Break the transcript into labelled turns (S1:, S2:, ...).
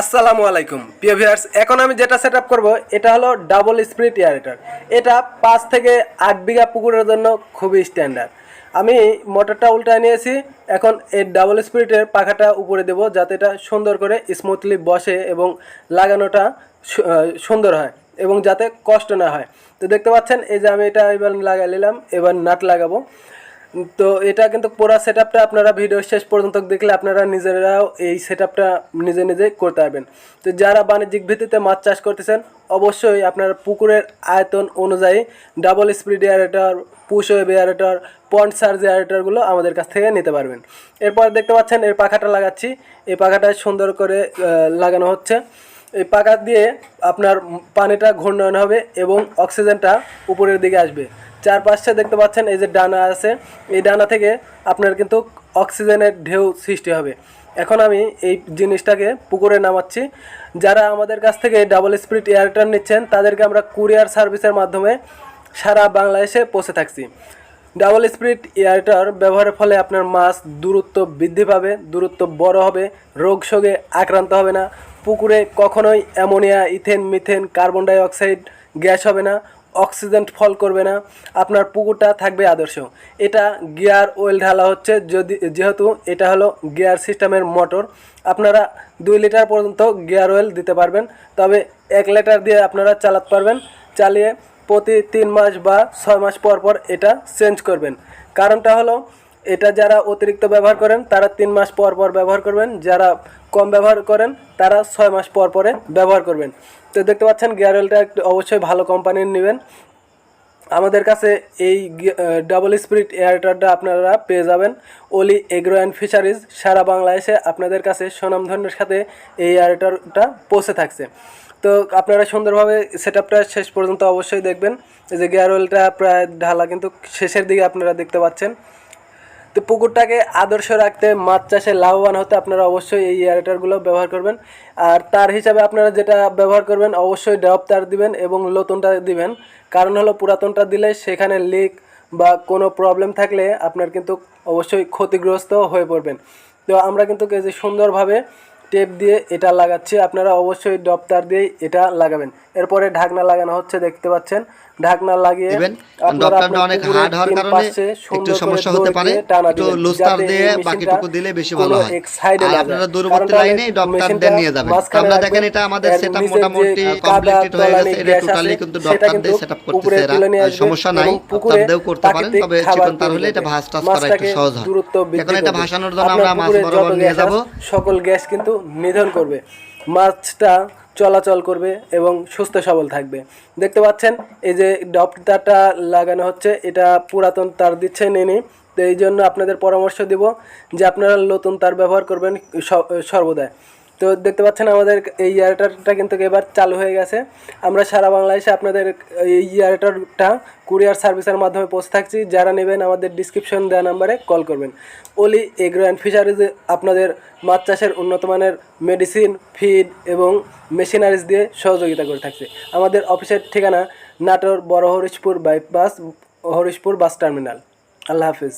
S1: আসসালামু আলাইকুম। প্রিয় ভিউয়ার্স, এখন আমি যেটা সেট আপ করব, এটা হলো ডাবল স্প্রিট এয়ারেটার এটা পাঁচ থেকে আট বিঘা পুকুরের জন্য খুবই স্ট্যান্ডার্ড আমি মোটরটা উল্টায় নিয়েছি, এখন এই ডাবল স্প্রিটের পাখাটা উপরে দেব, যাতে এটা সুন্দর করে স্মুথলি বসে এবং লাগানোটা সুন্দর হয় এবং যাতে কষ্ট না হয়। তো দেখতে পাচ্ছেন, এই যে আমি এটা এবার লাগাই নিলাম, এবার নাট লাগাবো। তো এটা কিন্তু পুরো সেট আপনারা ভিডিও শেষ পর্যন্ত দেখলে আপনারা নিজেরাও এই সেট নিজে নিজে করতে পারবেন। তো যারা বাণিজ্যিক ভিত্তিতে মাছ চাষ করতেছেন, অবশ্যই আপনারা পুকুরের আয়তন অনুযায়ী double speed aerator push wave aerator point surge এয়ারেটারগুলো আমাদের কাছ থেকে নিতে পারবেন। এরপর দেখতে পাচ্ছেন এর পাখাটা লাগাচ্ছি। এই পাখাটা সুন্দর করে লাগানো হচ্ছে। এই পাকা দিয়ে আপনার পানিটা ঘূর্ণয়ন হবে এবং অক্সিজেনটা উপরের দিকে আসবে। চারপাশে দেখতে পাচ্ছেন, এই যে ডানা আছে, এই ডানা থেকে আপনার কিন্তু অক্সিজেনের ঢেউ সৃষ্টি হবে। এখন আমি এই জিনিসটাকে পুকুরে নামাচ্ছি। যারা আমাদের কাছ থেকে ডাবল স্পিড এয়ারটার নিচ্ছেন, তাদেরকে আমরা কুরিয়ার সার্ভিসের মাধ্যমে সারা বাংলাদেশে পৌঁছে থাকছি। ডাবল স্পিড এয়ারটার ব্যবহারের ফলে আপনার মাছ দূরত্ব বৃদ্ধি পাবে, দূরত্ব বড় হবে, রোগ শোগে আক্রান্ত হবে না। পুকুরে কখনোই ammonia, ethane, methane, carbon dioxide gas হবে না। অক্সিজেন ফল করবে না, আপনার পুকুরটা থাকবে আদর্শ। এটা গিয়ার ওয়েল ঢালা হচ্ছে যদি, যেহেতু এটা হলো গিয়ার সিস্টেমের মোটর, আপনারা দুই লিটার পর্যন্ত গিয়ার ওয়েল দিতে পারবেন, তবে এক লিটার দিয়ে আপনারা চালাতে পারবেন, চালিয়ে প্রতি তিন মাস বা ছয় মাস পর পর এটা চেঞ্জ করবেন। কারণটা হলো এটা যারা অতিরিক্ত ব্যবহার করেন, তারা তিন মাস পর পর ব্যবহার করবেন। যারা কম ব্যবহার করেন, তারা ছয় মাস পর পরে ব্যবহার করবেন। তো দেখতে পাচ্ছেন গিয়ার অয়েলটা একটু অবশ্যই ভালো কোম্পানির নেবেন। আমাদের কাছে এই ডাবল স্পিরিট এয়ারটারটা আপনারা পেয়ে যাবেন। ওলি এগ্রো অ্যান্ড ফিশারিজ সারা বাংলাদেশে আপনাদের কাছে সুনামধন্যের সাথে এই এয়ারটারটা পৌঁছে থাকছে। তো আপনারা সুন্দরভাবে সেট আপটা শেষ পর্যন্ত অবশ্যই দেখবেন। যে গিয়ার অয়েলটা প্রায় ঢালা কিন্তু শেষের দিকে আপনারা দেখতে পাচ্ছেন। তো পুকুরটাকে আদর্শ রাখতে মাছ চাষে লাভবান হতে আপনারা অবশ্যই এই এয়ারেটারগুলো ব্যবহার করবেন। আর তার হিসাবে আপনারা যেটা ব্যবহার করবেন, অবশ্যই ড্রপ তার দিবেন এবং নতুনটা দিবেন। কারণ হলো পুরাতনটা দিলে সেখানে লিক বা কোনো প্রবলেম থাকলে আপনার কিন্তু অবশ্যই ক্ষতিগ্রস্ত হয়ে পড়বেন। তো আমরা কিন্তু সুন্দরভাবে টেপ দিয়ে এটা লাগাচ্ছি। আপনারা অবশ্যই ডপ তার দিয়েই এটা লাগাবেন। এরপরে ঢাকনা লাগানো হচ্ছে দেখতে পাচ্ছেন। ঢাকনা লাগিয়ে আপনার
S2: অনেক হার্ড হওয়ার কারণে একটু সমস্যা হতে পারে। একটু দিয়ে বাকিটুকু দিলে বেশি ভালো হয়। আর আপনারা দূরবর্তী লাইনে ডপটার দিয়ে নিয়ে যাবেন। আমরা দেখেন এটা আমাদের সেটআপ মোটামুটি হয়ে গেছে। এটা টোটালি কিন্তু ডপটার দিয়ে সেটআপ করতেছে এরা। সমস্যা নাই আপনাদেরও করতে পারেন তবে চিকন তার হলে এটা। ভাঁজ করা একটু সহজ হয়। এখন এটা ভাসানোর জন্য আমরা মাছ বরাবর নিয়ে যাব।
S1: সকল গ্যাস কিন্তু নিধন করবে। মাছটা চলাচল করবে এবং সুস্থ সবল থাকবে। দেখতে পাচ্ছেন, এই যে ডপটাটা লাগানো হচ্ছে, এটা পুরাতন তার দিচ্ছে নেনি। তো এই জন্য আপনাদের পরামর্শ দিব যে আপনারা নতুন তার ব্যবহার করবেন স- সর্বদাই। তো দেখতে পাচ্ছেন আমাদের এই ইয়ারটারটা কিন্তু এবার চালু হয়ে গেছে। আমরা সারা বাংলাদেশে আপনাদের এই ইয়ারটারটা কুরিয়ার সার্ভিসের মাধ্যমে পৌঁছে থাকছি। যারা নেবেন আমাদের ডিসক্রিপশন দেওয়া নাম্বারে কল করবেন। ওলি এগ্রো অ্যান্ড ফিশারিজ আপনাদের মাছ চাষের উন্নত মানের মেডিসিন ফিড এবং মেশিনারিজ দিয়ে সহযোগিতা করে থাকছে। আমাদের অফিসের ঠিকানা নাটোর বড় Harishpur bypass Harishpur bus terminal আল্লাহ হাফিজ।